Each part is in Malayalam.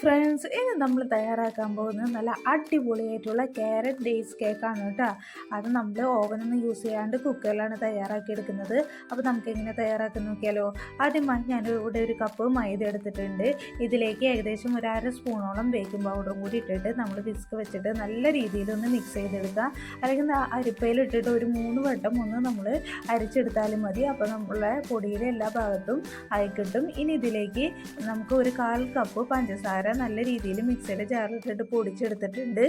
ഫ്രണ്ട്സ് ഇനി നമ്മൾ തയ്യാറാക്കാൻ പോകുന്നത് നല്ല അടിപൊളിയായിട്ടുള്ള ക്യാരറ്റ് ഡേയ്സ് കേക്കാണ് കേട്ടോ. അത് നമ്മൾ ഓവനൊന്നും യൂസ് ചെയ്യാണ്ട് കുക്കറിലാണ് തയ്യാറാക്കിയെടുക്കുന്നത്. അപ്പോൾ നമുക്ക് എങ്ങനെ തയ്യാറാക്കി നോക്കിയാലോ? ആദ്യമായി ഞാൻ ഇവിടെ ഒരു കപ്പ് മൈദ എടുത്തിട്ടുണ്ട്. ഇതിലേക്ക് ഏകദേശം ഒരു അര സ്പൂണോളം ബേക്കിംഗ് പൗഡറും കൂടി ഇട്ടിട്ട് നമ്മൾ വിസ്ക് വെച്ചിട്ട് നല്ല രീതിയിൽ ഒന്ന് മിക്സ് ചെയ്തെടുക്കുക. അല്ലെങ്കിൽ അരിപ്പയിലിട്ടിട്ട് ഒരു മൂന്ന് വട്ടം ഒന്ന് നമ്മൾ അരിച്ചെടുത്താലും മതി. അപ്പോൾ നമ്മളെ പൊടിയുടെ എല്ലാ ഭാഗത്തും ആയി കിട്ടും. ഇനി ഇതിലേക്ക് നമുക്ക് ഒരു കാൽ കപ്പ് പഞ്ചസാര നല്ല രീതിയിൽ മിക്സിയുടെ ജാറിലിട്ടിട്ട് പൊടിച്ചെടുത്തിട്ടുണ്ട്.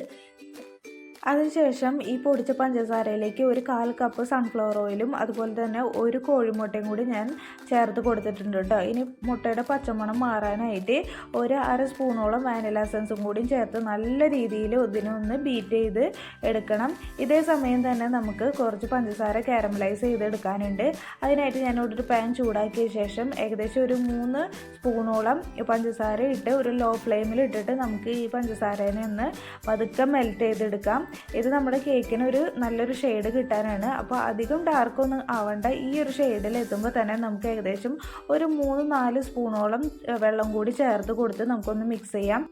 അതിനുശേഷം ഈ പൊടിച്ച പഞ്ചസാരയിലേക്ക് ഒരു കാൽ കപ്പ് സൺഫ്ലവർ ഓയിലും അതുപോലെ തന്നെ ഒരു കോഴിമുട്ടയും കൂടി ഞാൻ ചേർത്ത് കൊടുത്തിട്ടുണ്ട് കേട്ടോ. ഇനി മുട്ടയുടെ പച്ചമണം മാറാനായിട്ട് ഒരു അര സ്പൂണോളം വാനില എസൻസും കൂടി ചേർത്ത് നല്ല രീതിയിൽ ഇതിനൊന്ന് ബീറ്റ് ചെയ്ത് എടുക്കണം. ഇതേ സമയം തന്നെ നമുക്ക് കുറച്ച് പഞ്ചസാര കാരമലൈസ് ചെയ്തെടുക്കാനുണ്ട്. അതിനായിട്ട് ഞാൻ ഒരു പാൻ ചൂടാക്കിയ ശേഷം ഏകദേശം ഒരു മൂന്ന് സ്പൂണോളം പഞ്ചസാര ഇട്ട് ഒരു ലോ ഫ്ലെയിമിൽ ഇട്ടിട്ട് നമുക്ക് ഈ പഞ്ചസാരേനെ ഒന്ന് പതുക്കെ മെൽറ്റ് ചെയ്തെടുക്കാം. ഇത് നമ്മുടെ കേക്കിന് ഒരു നല്ലൊരു ഷെയ്ഡ് കിട്ടാനാണ്. അപ്പോൾ അധികം ഡാർക്കൊന്നും ആവണ്ട. ഈ ഒരു ഷെയ്ഡിൽ എത്തുമ്പോൾ തന്നെ നമുക്ക് ഏകദേശം ഒരു മൂന്ന് നാല് സ്പൂണോളം വെള്ളം കൂടി ചേർത്ത് കൊടുത്ത് നമുക്കൊന്ന് മിക്സ് ചെയ്യാം.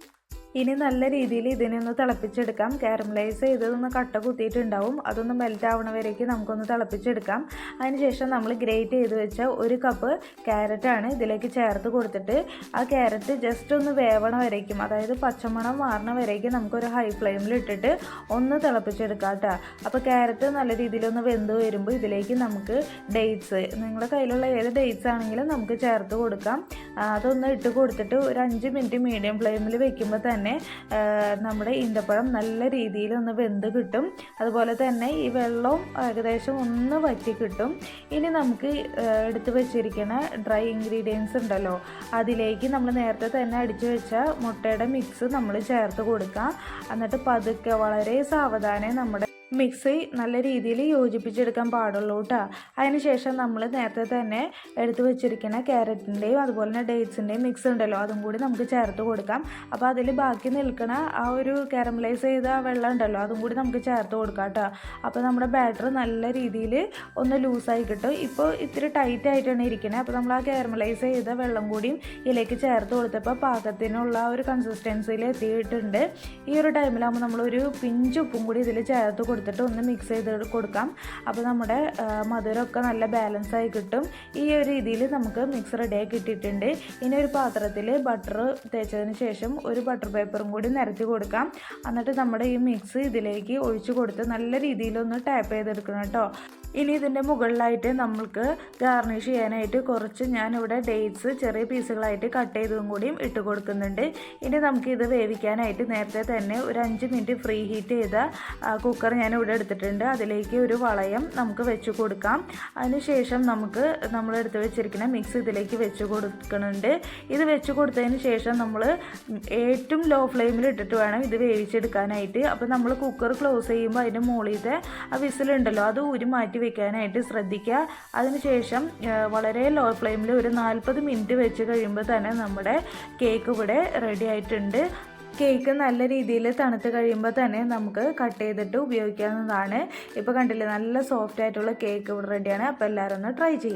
ഇനി നല്ല രീതിയിൽ ഇതിനെ ഒന്ന് തിളപ്പിച്ചെടുക്കാം. കാരമലൈസ് ചെയ്തതൊന്ന് കട്ട കുത്തിയിട്ടുണ്ടാവും. അതൊന്ന് മെൽറ്റ് ആവണ വരേക്ക് നമുക്കൊന്ന് തിളപ്പിച്ചെടുക്കാം. അതിനുശേഷം നമ്മൾ ഗ്രേറ്റ് ചെയ്ത് വെച്ച ഒരു കപ്പ് ക്യാരറ്റാണ് ഇതിലേക്ക് ചേർത്ത് കൊടുത്തിട്ട് ആ ക്യാരറ്റ് ജസ്റ്റ് ഒന്ന് വേവണ വരേക്കും അതായത് പച്ചമണം മാറണ വരേക്കും നമുക്കൊരു ഹൈ ഫ്ലെയിമിൽ ഇട്ടിട്ട് ഒന്ന് തിളപ്പിച്ചെടുക്കാം കേട്ടോ അപ്പോൾ ക്യാരറ്റ് നല്ല രീതിയിലൊന്ന് വെന്ത് വരുമ്പോൾ ഇതിലേക്ക് നമുക്ക് ഡേറ്റ്സ് നിങ്ങളുടെ കയ്യിലുള്ള ഏത് ഡേറ്റ്സ് ആണെങ്കിലും നമുക്ക് ചേർത്ത് കൊടുക്കാം. അതൊന്ന് ഇട്ട് കൊടുത്തിട്ട് ഒരു അഞ്ച് മിനിറ്റ് മീഡിയം ഫ്ലെയിമിൽ വെക്കുമ്പോൾ തന്നെ തന്നെ നമ്മുടെ ഈന്തപ്പഴം നല്ല രീതിയിൽ ഒന്ന് വെന്ത് കിട്ടും. അതുപോലെ തന്നെ ഈ വെള്ളം ഏകദേശം ഒന്ന് വറ്റി കിട്ടും. ഇനി നമുക്ക് എടുത്തു വെച്ചിരിക്കുന്ന ഡ്രൈ ഇൻഗ്രീഡിയൻസ് ഉണ്ടല്ലോ അതിലേക്ക് നമ്മൾ നേരത്തെ തന്നെ അടിച്ചു വെച്ച മുട്ടയുടെ മിക്സ് നമ്മൾ ചേർത്ത് കൊടുക്കാം. എന്നിട്ട് പതുക്കെ വളരെ സാവധാനം നമ്മുടെ മിക്സി നല്ല രീതിയിൽ യോജിപ്പിച്ചെടുക്കാൻ പാടുള്ളൂ കേട്ടോ അതിനുശേഷം നമ്മൾ നേരത്തെ തന്നെ എടുത്തു വെച്ചിരിക്കുന്ന ക്യാരറ്റിന്റെയും അതുപോലെ തന്നെ ഡേറ്റ്സിന്റെയും മിക്സ് ഉണ്ടല്ലോ അതും കൂടി നമുക്ക് ചേർത്ത് കൊടുക്കാം. അപ്പോൾ അതിൽ ബാക്കി നിൽക്കുന്ന ആ ഒരു കാരമലൈസ് ചെയ്ത വെള്ളം ഉണ്ടല്ലോ അതും കൂടി നമുക്ക് ചേർത്ത് കൊടുക്കാം കേട്ടോ അപ്പോൾ നമ്മുടെ ബാറ്റർ നല്ല രീതിയിൽ ഒന്ന് ലൂസായി കിട്ടും. ഇപ്പോൾ ഇത്തിരി ടൈറ്റ് ആയിട്ടാണ് ഇരിക്കുന്നത് അപ്പോൾ നമ്മൾ ആ കാരമലൈസ് ചെയ്ത വെള്ളം കൂടിയും ഇതിലേക്ക് ചേർത്ത് കൊടുത്തപ്പോൾ പാകത്തിനുള്ള ഒരു കൺസിസ്റ്റൻസിയിൽ എത്തിയിട്ടുണ്ട്. ഈ ഒരു ടൈമിലാകുമ്പോൾ നമ്മളൊരു പിഞ്ച് ഉപ്പും കൂടി ഇതിൽ ചേർത്ത് കൊടുത്തിട്ട് ഒന്ന് മിക്സ് ചെയ്ത് കൊടുക്കാം. അപ്പോൾ നമ്മുടെ മധുരമൊക്കെ നല്ല ബാലൻസ് ആയി കിട്ടും. ഈ ഒരു രീതിയിൽ നമുക്ക് മിക്സ് റെഡിയായി കിട്ടിയിട്ടുണ്ട്. ഇനി ഒരു പാത്രത്തിൽ ബട്ടർ തേച്ചതിന് ശേഷം ഒരു ബട്ടർ പേപ്പറും കൂടി നിരത്തി കൊടുക്കാം. എന്നിട്ട് നമ്മുടെ ഈ മിക്സ് ഇതിലേക്ക് ഒഴിച്ചു കൊടുത്ത് നല്ല രീതിയിലൊന്ന് ടാപ്പ് ചെയ്തെടുക്കണം കേട്ടോ. ഇനി ഇതിന്റെ മുകളിലായിട്ട് നമ്മൾക്ക് ഗാർണിഷ് ചെയ്യാനായിട്ട് കുറച്ച് ഞാനിവിടെ ഡേറ്റ്സ് ചെറിയ പീസുകളായിട്ട് കട്ട് ചെയ്തതും കൂടിയും ഇട്ട് കൊടുക്കുന്നുണ്ട്. ഇനി നമുക്ക് ഇത് വേവിക്കാനായിട്ട് നേരത്തെ തന്നെ ഒരു അഞ്ച് മിനിറ്റ് ഫ്രീ ഹീറ്റ് ചെയ്ത കുക്കർ ഞാൻ ഇവിടെ എടുത്തിട്ടുണ്ട്. അതിലേക്ക് ഒരു വളയം നമുക്ക് വെച്ച് കൊടുക്കാം. അതിനുശേഷം നമുക്ക് നമ്മൾ എടുത്ത് വെച്ചിരിക്കുന്ന മിക്സ് ഇതിലേക്ക് വെച്ച് കൊടുക്കുന്നുണ്ട്. ഇത് വെച്ച് കൊടുത്തതിന് ശേഷം നമ്മൾ ഏറ്റവും ലോ ഫ്ലെയിമിൽ ഇട്ടിട്ട് വേണം ഇത് വേവിച്ചെടുക്കാനായിട്ട്. അപ്പോൾ നമ്മൾ കുക്കർ ക്ലോസ് ചെയ്യുമ്പോൾ അതിന്റെ മുകളിലത്തെ ആ വിസിലുണ്ടല്ലോ അത് ഊരി മാറ്റി വെക്കാനായിട്ട് ശ്രദ്ധിക്കുക. അതിനുശേഷം വളരെ ലോ ഫ്ലെയിമിൽ ഒരു നാൽപ്പത് മിനിറ്റ് വെച്ച് കഴിയുമ്പോൾ തന്നെ നമ്മുടെ കേക്ക് ഇവിടെ റെഡി ആയിട്ടുണ്ട്. കേക്ക് നല്ല രീതിയിൽ തണുത്ത് കഴിയുമ്പോൾ തന്നെ നമുക്ക് കട്ട് ചെയ്തിട്ട് ഉപയോഗിക്കാവുന്നതാണ്. ഇപ്പോൾ കണ്ടില്ലേ നല്ല സോഫ്റ്റ് ആയിട്ടുള്ള കേക്ക് ഇവിടെ റെഡിയാണ് അപ്പോൾ എല്ലാവരും ഒന്ന് ട്രൈ ചെയ്യും.